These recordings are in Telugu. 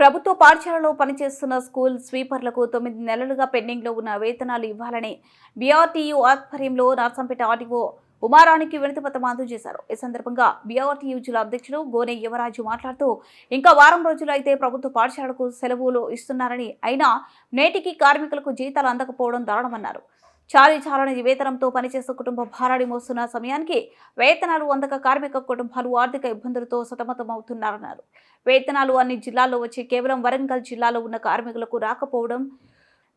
ప్రభుత్వ పాఠశాలలో పనిచేస్తున్న స్కూల్ స్వీపర్లకు తొమ్మిది నెలలుగా పెండింగ్లో ఉన్న వేతనాలు ఇవ్వాలని బీఆర్టీయూ ఆధ్వర్యంలో నర్సంపేట ఆర్టీఓ ఉమారానికి వినతిపత్రం అందజేశారు. ఈ సందర్భంగా బీఆర్టీయూ జిల్లా అధ్యక్షులు గోనె యువరాజు మాట్లాడుతూ ఇంకా వారం రోజులు అయితే ప్రభుత్వ పాఠశాలకు సెలవులు ఇస్తున్నారని అయినా నేటికి కార్మికులకు జీతాలు అందకపోవడం దారుణమన్నారు. చాలీ చాలని వేతనంతో పనిచేసే కుటుంబ భారాన్ని మోస్తున్న సమయానికి వేతనాలు అందక కార్మిక కుటుంబాలు ఆర్థిక ఇబ్బందులతో సతమతమవుతున్నారన్నారు. వేతనాలు అన్ని జిల్లాల్లో వచ్చి కేవలం వరంగల్ జిల్లాలో ఉన్న కార్మికులకు రాకపోవడం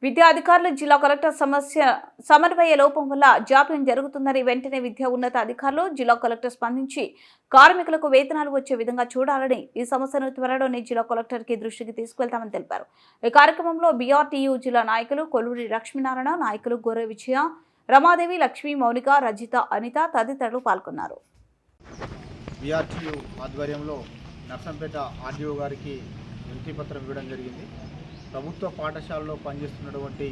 విద్యా అధికారులు జిల్లా కలెక్టర్ సమస్య సమన్వయ లోపం వల్ల జాప్యం జరుగుతుందని వెంటనే విద్యా ఉన్నత అధికారులు జిల్లా కలెక్టర్ స్పందించి కార్మికులకు వేతనాలు వచ్చే విధంగా చూడాలని ఈ సమస్యను త్వరలోనే జిల్లా కలెక్టర్కి దృష్టికి తీసుకెళ్తామని తెలిపారు. ఈ కార్యక్రమంలో బీఆర్టీయూ జిల్లా నాయకులు కొల్లూరి లక్ష్మీనారాయణ నాయకులు గొర్రె విజయ రమాదేవి లక్ష్మీ మౌనిక రజిత అనిత తదితరులు పాల్గొన్నారు. బీఆర్టీయూ ఆధ్వర్యంలో నర్సంపేట ఆర్డీఓ గారికి ఇవ్వడం జరిగింది. ప్రభుత్వ పాఠశాలలో పనిచేస్తున్నటువంటి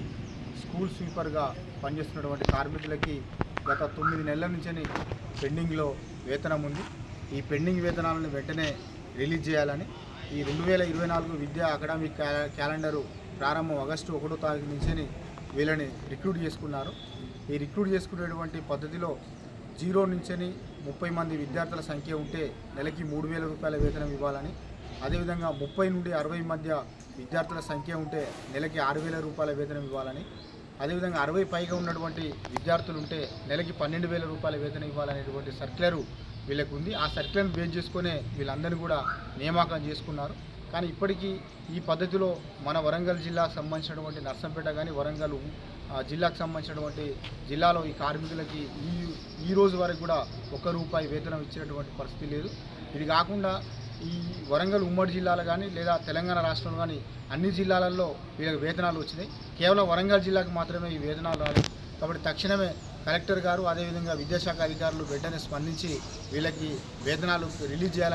స్కూల్ స్వీపర్గా పనిచేస్తున్నటువంటి కార్మికులకి గత తొమ్మిది నెలల నుంచి పెండింగ్లో వేతనం ఉంది. ఈ పెండింగ్ వేతనాలను వెంటనే రిలీజ్ చేయాలని ఈ రెండు వేల ఇరవై నాలుగు విద్యా అకాడమిక్ క్యాలెండరు ప్రారంభం ఆగస్టు ఒకటో తారీఖు నుంచి వీళ్ళని రిక్రూట్ చేసుకున్నారు. ఈ రిక్రూట్ చేసుకునేటువంటి పద్ధతిలో జీరో నుంచి ముప్పై మంది విద్యార్థుల సంఖ్య ఉంటే నెలకి మూడు వేల రూపాయల వేతనం ఇవ్వాలని అదేవిధంగా ముప్పై నుండి అరవై మధ్య విద్యార్థుల సంఖ్య ఉంటే నెలకి ఆరు వేల రూపాయల వేతనం ఇవ్వాలని అదేవిధంగా అరవై పైగా ఉన్నటువంటి విద్యార్థులు ఉంటే నెలకి పన్నెండు వేల రూపాయల వేతనం ఇవ్వాలనేటువంటి సర్క్యులరు వీళ్ళకు ఉంది. ఆ సర్క్యులర్ని బేస్ చేసుకునే వీళ్ళందరినీ కూడా నియామకం చేసుకున్నారు. కానీ ఇప్పటికీ ఈ పద్ధతిలో మన వరంగల్ జిల్లాకు సంబంధించినటువంటి నర్సంపేట కానీ వరంగల్ ఆ, జిల్లాకు సంబంధించినటువంటి జిల్లాలో ఈ కార్మికులకి ఈ ఈ రోజు వరకు కూడా ఒక్క రూపాయి వేతనం ఇచ్చినటువంటి పరిస్థితి లేదు. ఇది కాకుండా ఈ వరంగల్ ఉమ్మడి జిల్లాలో కానీ లేదా తెలంగాణ రాష్ట్రంలో కానీ అన్ని జిల్లాలలో వీళ్ళకి వేతనాలు వచ్చినాయి. కేవలం వరంగల్ జిల్లాకు మాత్రమే ఈ వేతనాలు రాలేదు. కాబట్టి తక్షణమే కలెక్టర్ గారు అదేవిధంగా విద్యాశాఖ అధికారులు వెంటనే స్పందించి వీళ్ళకి వేతనాలు రిలీజ్ చేయాలని